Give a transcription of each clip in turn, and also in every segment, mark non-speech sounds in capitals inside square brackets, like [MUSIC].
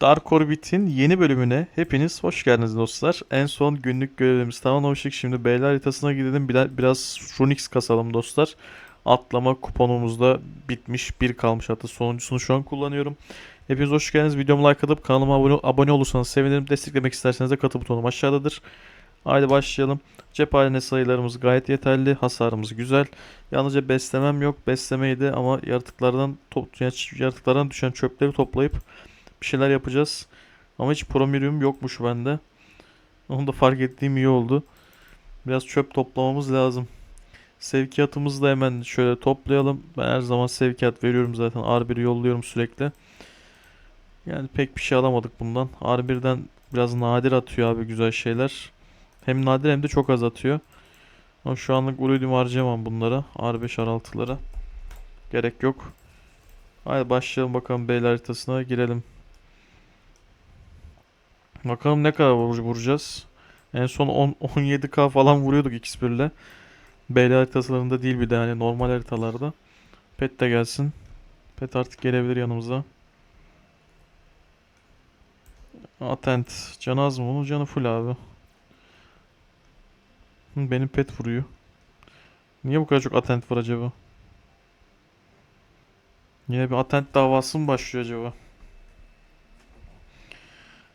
Dark Orbit'in yeni bölümüne hepiniz hoş geldiniz dostlar. En son günlük görevimiz tamamlamıştık. Şimdi beyler haritasına gidelim. Biraz, Runix kasalım dostlar. Atlama kuponumuz da bitmiş. Bir kalmış hatta sonuncusunu şu an kullanıyorum. Hepiniz hoş geldiniz. Videomu like atıp kanalıma abone, abone olursanız sevinirim. Desteklemek isterseniz de katıl butonum aşağıdadır. Haydi başlayalım. Cephane sayılarımız gayet yeterli. Hasarımız güzel. Yalnızca beslemem yok. Beslemeydi ama yaratıklardan yaratıklardan düşen çöpleri toplayıp bir şeyler yapacağız. Ama hiç promirium yokmuş bende. Onu da fark ettiğim iyi oldu. Biraz çöp toplamamız lazım. Sevkiyatımızı da hemen şöyle toplayalım. Ben her zaman sevkiyat veriyorum zaten. R1'i yolluyorum sürekli. Yani pek bir şey alamadık bundan. R1'den biraz nadir atıyor abi güzel şeyler. Hem nadir hem de çok az atıyor. Ama şu anlık uridium harcayamam bunlara. R5 R6'lara. Gerek yok. Haydi başlayalım bakalım beyler haritasına girelim. Bakalım ne kadar vur- vuracağız. En son 10 17k [LAUGHS] falan vuruyorduk X1'le. Beyler haritalarında değil bir de yani normal haritalarda. Pet de gelsin. Pet artık gelebilir yanımıza. Atent. Canı az mı? Onun canı full abi. Benim pet vuruyor. Niye bu kadar çok atent var acaba? Yine bir atent davası mı başlıyor acaba?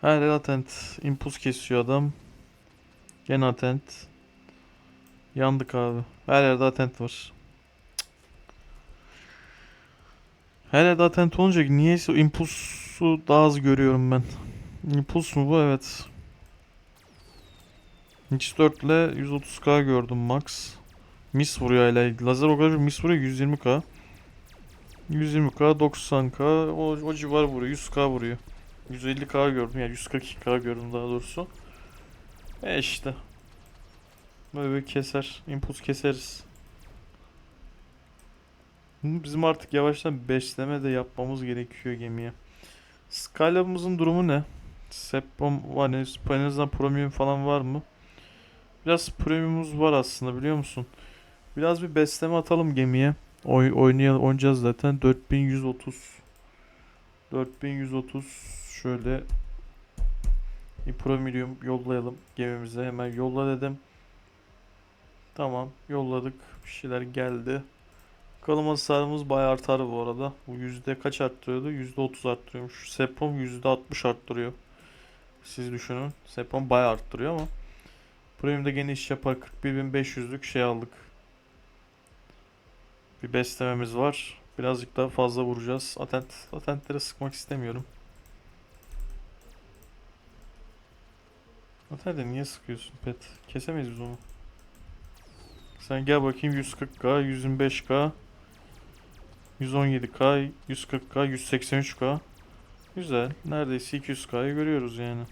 Her yer atent. Impuls kesiyor adam. Gene atent. Yandık abi. Her yerde atent var. Her yerde atent olunca niyeyse impulsu daha az görüyorum ben. Impuls mu bu? Evet. X4 ile 130k gördüm max. Mis vuruyor hala. Lazer o kadar mis vuruyor 120k. 120k 90k o, o civar vuruyor 100k vuruyor. 150k gördüm yani 142k gördüm daha doğrusu. E işte. Böyle bir keser. Impuls keseriz. Bizim artık yavaştan besleme de yapmamız gerekiyor gemiye. Skylab'ımızın durumu ne? Seppom var ne? En azından premium falan var mı? Biraz premiumumuz var aslında biliyor musun? Biraz bir besleme atalım gemiye. Oy oynayalım, oynayacağız zaten. 4130. 4130 şöyle bir premium yollayalım gemimize. Hemen yolla dedim. Tamam yolladık. Bir şeyler geldi. Bakalım hasarımız bayağı artar bu arada. Bu yüzde kaç arttırıyordu? Yüzde 30 arttırıyormuş. Sepom yüzde 60 arttırıyor. Siz düşünün. Sepom bayağı arttırıyor ama. Premium'da gene iş yapar. 41.500'lük şey aldık. Bir beslememiz var. Birazcık daha fazla vuracağız. Atent, atentlere sıkmak istemiyorum. Atente niye sıkıyorsun pet? Kesemeyiz biz onu. Sen gel bakayım 140k, 125k, 117k, 140k, 183k. Güzel. Neredeyse 200k'yı görüyoruz yani.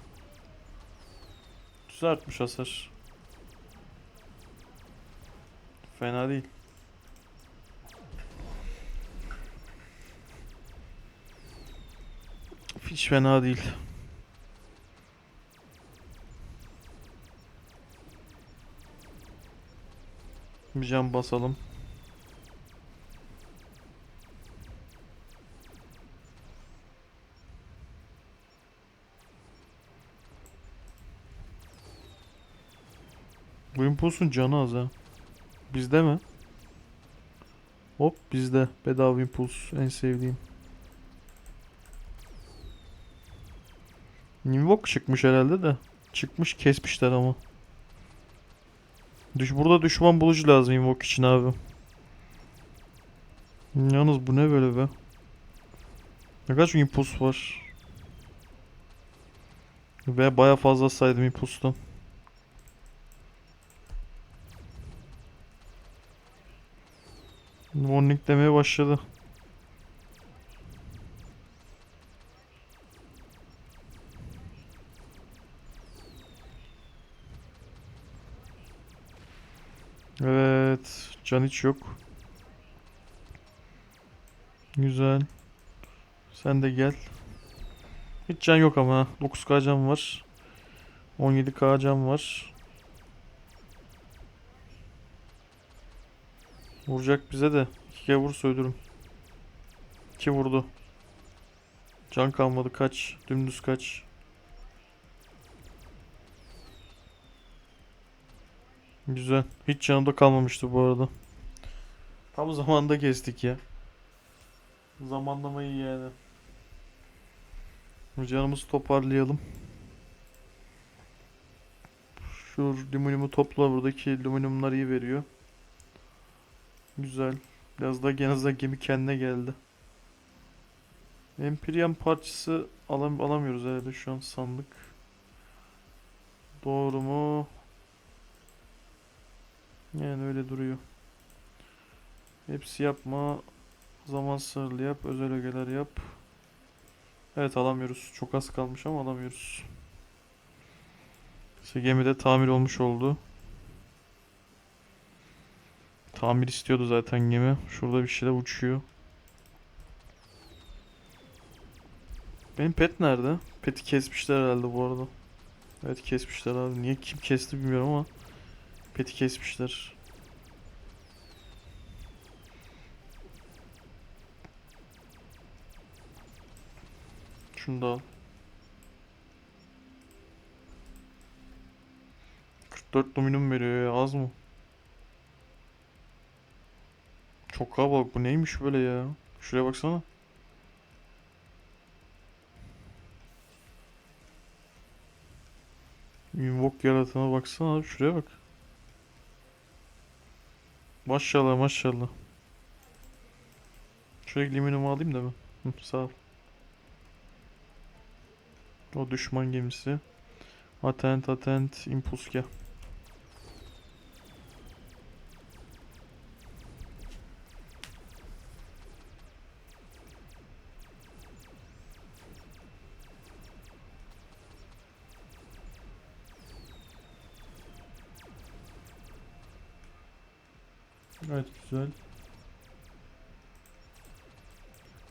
Güzel artmış hasar. Fena değil. Hiç fena değil. Bir cam basalım. Bu impulsun canı az ha. Bizde mi? Hop bizde. Bedava impuls en sevdiğim. Nimvok çıkmış herhalde de. Çıkmış kesmişler ama. Düş burada düşman bulucu lazım Invok için abi. Yalnız bu ne böyle be? Ne kadar çok impuls var. Ve baya fazla saydım impulstan. Warning demeye başladı. Can hiç yok. Güzel. Sen de gel. Hiç can yok ama. 9k can var. 17k can var. Vuracak bize de. 2 kere vursa ölürüm. 2 vurdu. Can kalmadı kaç. Dümdüz kaç. Güzel. Hiç canım da kalmamıştı bu arada. Tam zamanında kestik ya. Zamanlama iyi yani. Canımızı toparlayalım. Şu luminiumu topla buradaki luminiumlar iyi veriyor. Güzel. Biraz daha en azından gemi kendine geldi. Empyrean parçası alam alamıyoruz herhalde şu an sandık. Doğru mu? Yani öyle duruyor. Hepsi yapma. Zaman sınırlı yap. Özel ögeler yap. Evet alamıyoruz. Çok az kalmış ama alamıyoruz. İşte gemide tamir olmuş oldu. Tamir istiyordu zaten gemi. Şurada bir şeyler uçuyor. Benim pet nerede? Pet'i kesmişler herhalde bu arada. Evet kesmişler abi. Niye kim kesti bilmiyorum ama Pet'i kesmişler. Şunu da al. 44 luminum veriyor ya az mı? Çok kalabalık bu neymiş böyle ya? Şuraya baksana. Invoke yaratığına baksana abi şuraya bak. Maşallah maşallah. Şöyle liminumu alayım da ben. Hı, sağ ol. O düşman gemisi. Atent atent impulska. Evet güzel.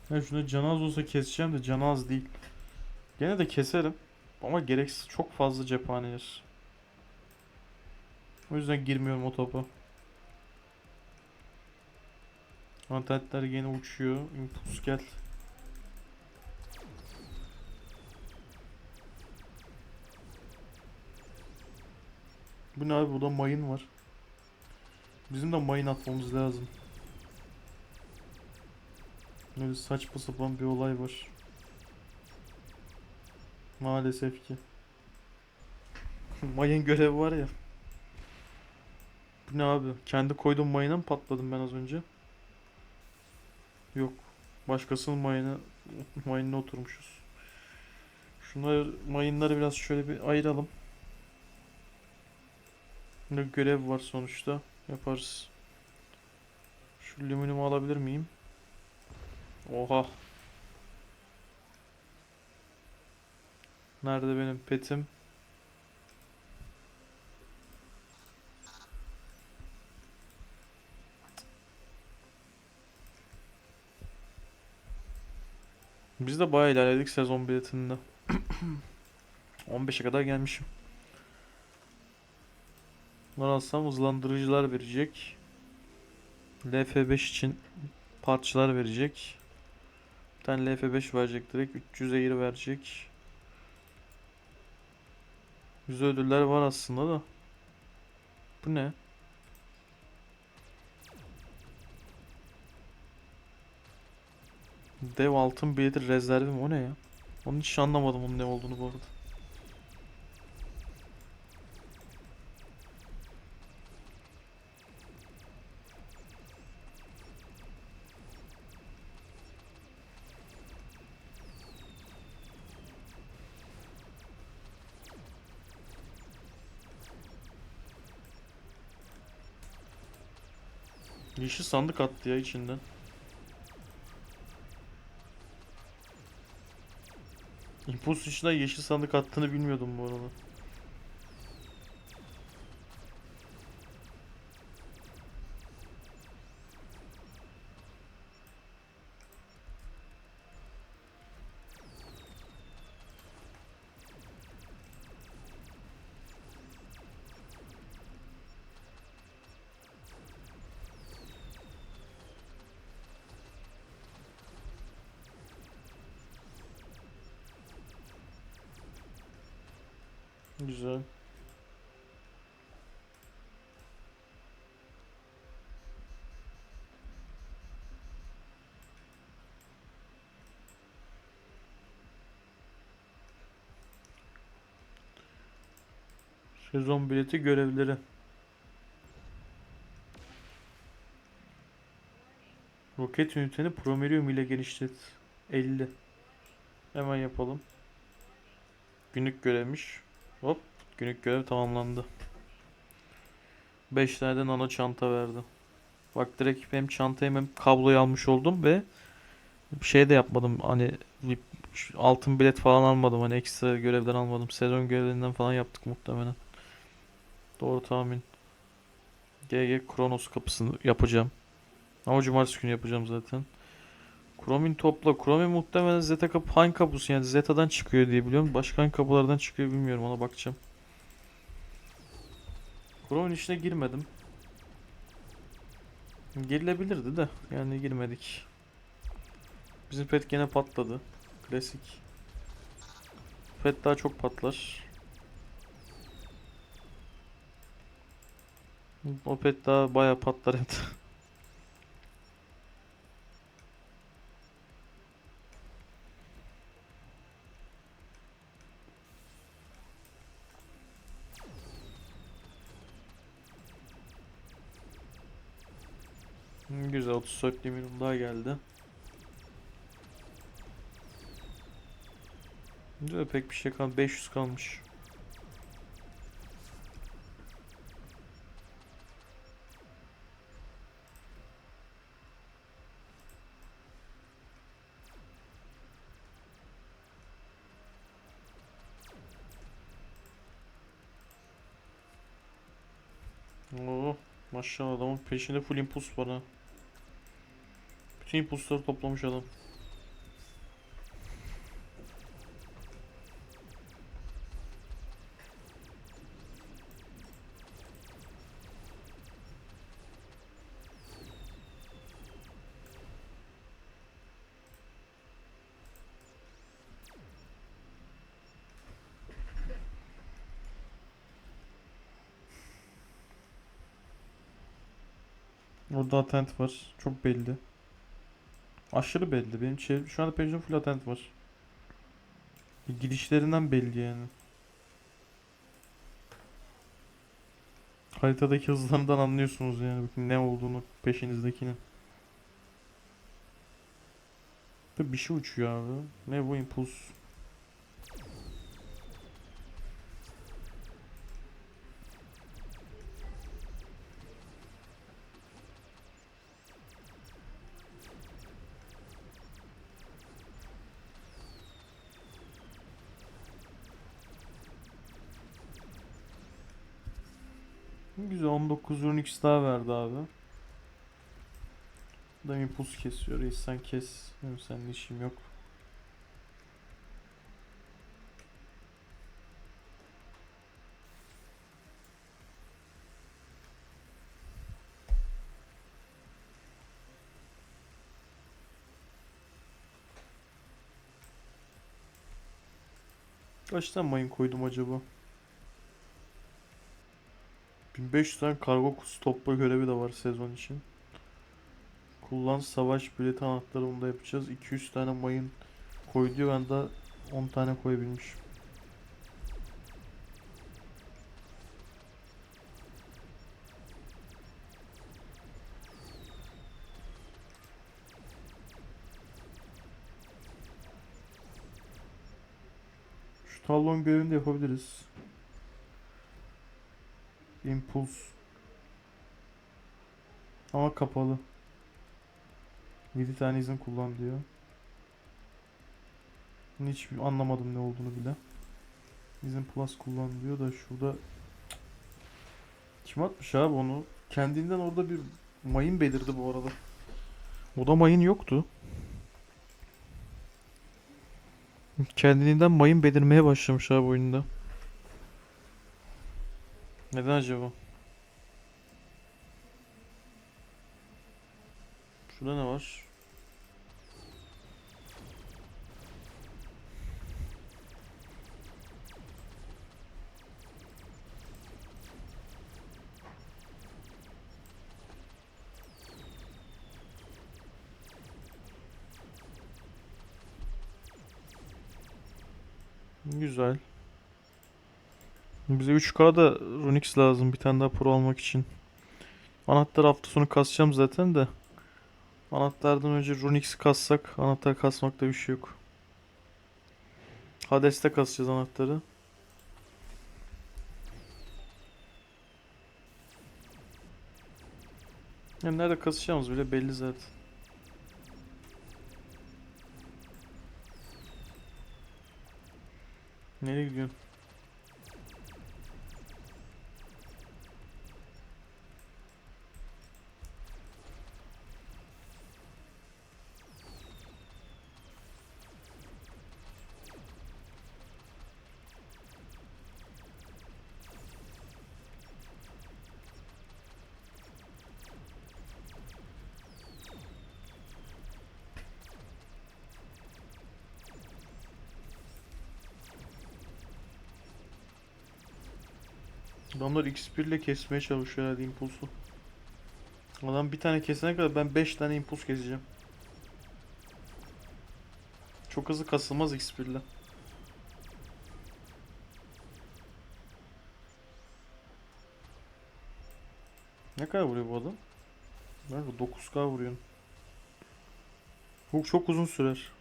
Ya şuna can az olsa keseceğim de can az değil. Gene de keserim. Ama gereksiz çok fazla cephane yer. O yüzden girmiyorum o topa. Antentler gene uçuyor. Impuls gel. Bu ne abi burada mayın var. Bizim de mayın atmamız lazım. Böyle saçma sapan bir olay var. Maalesef ki. [LAUGHS] Mayın görevi var ya. Bu ne abi? Kendi koyduğum mayına mı patladım ben az önce? Yok. Başkasının mayına [LAUGHS] mayınına oturmuşuz. Şunları mayınları biraz şöyle bir ayıralım. Burada görev var sonuçta. Yaparız. Şu lüminumu alabilir miyim? Oha. Nerede benim petim? Biz de bayağı ilerledik sezon biletinde. [COUGHS] 15'e kadar gelmişim. Bunları alsam hızlandırıcılar verecek. LF5 için parçalar verecek. Bir tane LF5 verecek direkt. 300 eğri verecek. Güzel ödüller var aslında da. Bu ne? Dev altın bileti rezervi mi? O ne ya? Onu hiç anlamadım onun ne olduğunu bu arada. Yeşil sandık attı ya içinden. Impuls içinden yeşil sandık attığını bilmiyordum bu arada. Güzel. Sezon bileti görevleri. Roket üniteni Promerium ile genişlet. 50. Hemen yapalım. Günlük görevmiş. Hop. Günlük görev tamamlandı. 5 tane de nano çanta verdi. Bak direkt hem çantayı hem kabloyu almış oldum ve şey de yapmadım. Hani altın bilet falan almadım. Hani ekstra görevden almadım. Sezon görevlerinden falan yaptık muhtemelen. Doğru tahmin. GG Kronos kapısını yapacağım. Ama cumartesi günü yapacağım zaten. Kromin topla. Kromin muhtemelen Zeta kapı hangi kapısı yani Zeta'dan çıkıyor diye biliyorum. Başka kapılardan çıkıyor bilmiyorum ona bakacağım. Kromin işine girmedim. Girilebilirdi de yani girmedik. Bizim pet gene patladı. Klasik. Pet daha çok patlar. O pet daha bayağı patlar et. [LAUGHS] Güzel 34 limitim daha geldi. Güzel pek bir şey kalmadı. 500 kalmış. Oo, maşallah adamın peşinde full impuls var ha. Bütün impulsları toplamış adam. Orada atent var. Çok belli. Aşırı belli. Benim çev- şu anda peşinde full atent var. Gidişlerinden belli yani. Haritadaki hızlarından anlıyorsunuz yani ne olduğunu peşinizdekinin. Bir şey uçuyor abi. Ne bu impuls? Güzel 19 Unix daha verdi abi. Da impuls kesiyor. Reis sen kes. Benim seninle işim yok. Kaç tane mayın koydum acaba? 1500 tane kargo kutusu topla görevi de var sezon için. Kullan savaş bileti anahtarı bunu da yapacağız. 200 tane mayın koy diyor. Ben de 10 tane koyabilmişim. Şu talon görevini de yapabiliriz. Impuls. Ama kapalı. 7 tane izin kullan diyor. Hiç anlamadım ne olduğunu bile. İzin plus kullan diyor da şurada kim atmış abi onu? Kendinden orada bir mayın belirdi bu arada. O da mayın yoktu. Kendinden mayın belirmeye başlamış abi oyunda. Neden acaba? Şurada ne var? Güzel. Bize 3K da Runix lazım bir tane daha pro almak için. Anahtar hafta sonu kasacağım zaten de. Anahtardan önce Runix kassak anahtar kasmakta bir şey yok. Hades'te kasacağız anahtarı. Yani nerede kasacağımız bile belli zaten. Nereye gidiyorsun? Adamlar X1 ile kesmeye çalışıyor herhalde impulsu. Adam bir tane kesene kadar ben 5 tane impuls keseceğim. Çok hızlı kasılmaz X1 ile. Ne kadar vuruyor bu adam? Nerede 9k vuruyorsun. Bu çok uzun sürer.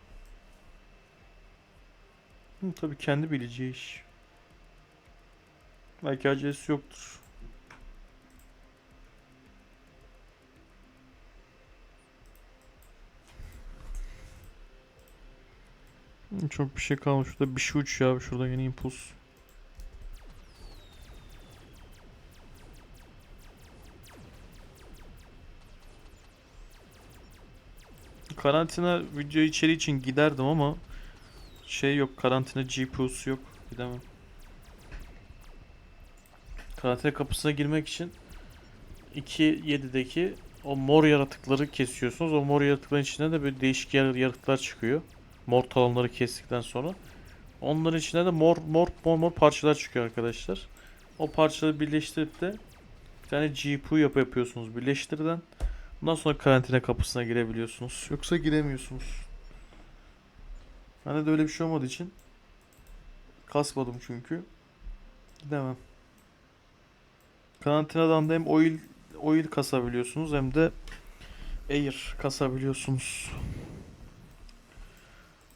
Hı, tabii kendi bileceği iş. Belki acelesi yoktur. Çok bir şey kalmış. Şurada bir şey uçuyor abi. Şurada yine impuls. Karantina video içeriği için giderdim ama şey yok. Karantina GPU'su yok. Gidemem. Karantina kapısına girmek için 2.7'deki o mor yaratıkları kesiyorsunuz. O mor yaratıkların içinden de böyle değişik yar- yaratıklar çıkıyor. Mor talonları kestikten sonra. Onların içinde de mor mor mor mor parçalar çıkıyor arkadaşlar. O parçaları birleştirip de bir tane GPU yapı yapıyorsunuz birleştirden. Ondan sonra karantina kapısına girebiliyorsunuz. Yoksa giremiyorsunuz. Bende de öyle bir şey olmadığı için kasmadım çünkü. Gidemem. Karantinadan da hem oil oil kasabiliyorsunuz hem de air kasabiliyorsunuz.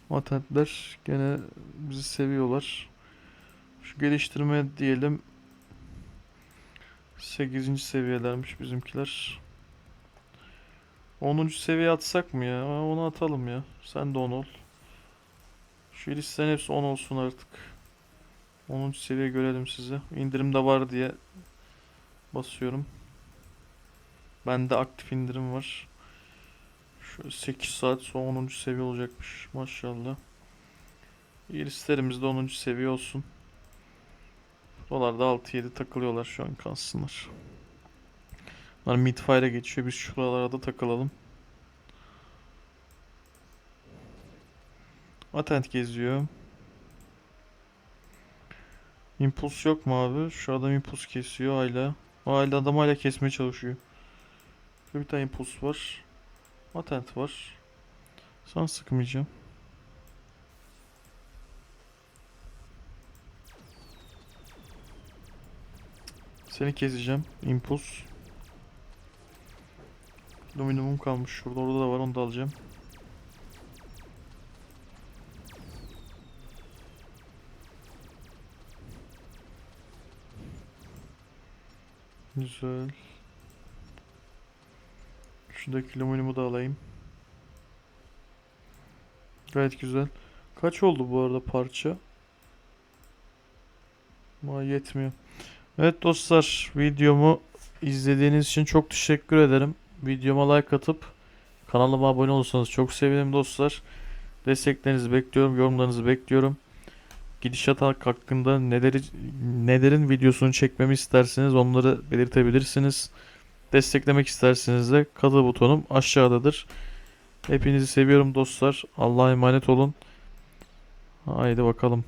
Matentler gene bizi seviyorlar. Şu geliştirme diyelim 8. seviyelermiş bizimkiler. 10. seviye atsak mı ya? Onu atalım ya. Sen de 10 ol. Şu listenin hepsi 10 olsun artık. 10. seviye görelim size. İndirimde var diye basıyorum. Bende aktif indirim var. Şöyle 8 saat sonra 10. seviye olacakmış. Maşallah. İyi listelerimiz de 10. seviye olsun. Buralarda 6-7 takılıyorlar şu an kalsınlar. Bunlar midfire'a geçiyor. Biz şuralara da takılalım. Atent geziyor. Impuls yok mu abi? Şu adam impuls kesiyor hala. O halde adam hala kesmeye çalışıyor. Şurada bir tane impuls var. Atent var. Sana sıkmayacağım. Seni keseceğim. Impuls. Dominumum kalmış. Şurada orada da var. Onu da alacağım. Güzel. Şuradaki lumunumu da alayım. Gayet güzel. Kaç oldu bu arada parça? Ama yetmiyor. Evet dostlar videomu izlediğiniz için çok teşekkür ederim. Videoma like atıp kanalıma abone olursanız çok sevinirim dostlar. Desteklerinizi bekliyorum, yorumlarınızı bekliyorum. Gidişat hakkında neleri, nelerin videosunu çekmemi isterseniz onları belirtebilirsiniz. Desteklemek isterseniz de katıl butonum aşağıdadır. Hepinizi seviyorum dostlar. Allah'a emanet olun. Haydi bakalım.